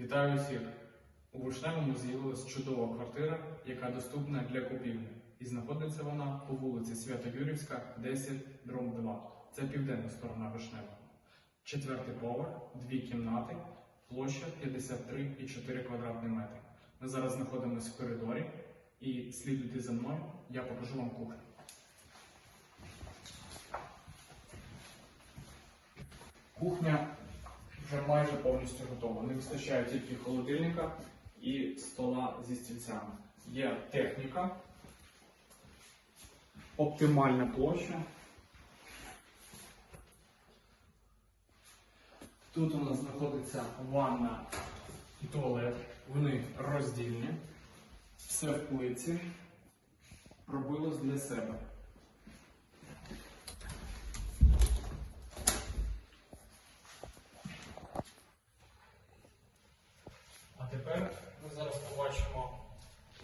Вітаю всіх! У Вишневому з'явилась чудова квартира, яка доступна для купівлі. І знаходиться вона по вулиці Свято-Юрівська, 10, дром 2. Це південна сторона Вишневого. Четвертий поверх, дві кімнати, площа 53,4 квадратні метри. Ми зараз знаходимося в коридорі і слідуйте за мною, я покажу вам кухню. Кухня вже майже повністю готова. Не вистачає тільки холодильника і стола зі стільцями. Є техніка, оптимальна площа. Тут у нас знаходиться ванна і туалет. Вони роздільні. Все в плиці. Робилось для себе. Тепер ми зараз побачимо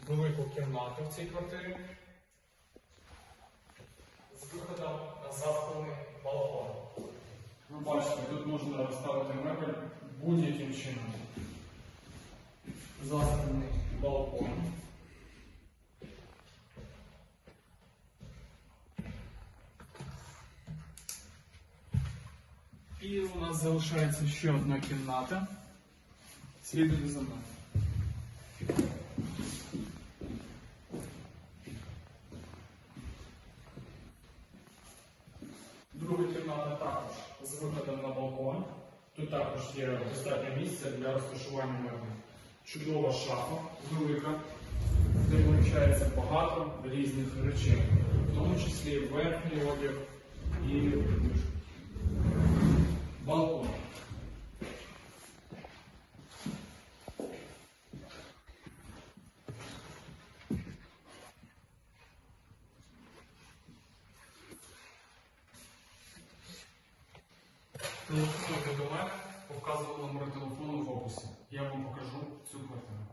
велику кімнату в цій квартирі з виходом на засклений балкон. Ви бачите, тут можна розставити мебель будь-яким чином. Засклений балкон. І у нас залишається ще одна кімната. Слідуйте за мною. Друга кімната також з виходом на балкон. Тут також є достатньо місця для розташування меблів. Чудова шафа, велика, де поміщається багато різних речей, в тому числі верхній одяг і ліжко. балкон. Телефонуйте до мене, по вказаному номеру телефону в описі. Я вам покажу цю квартиру.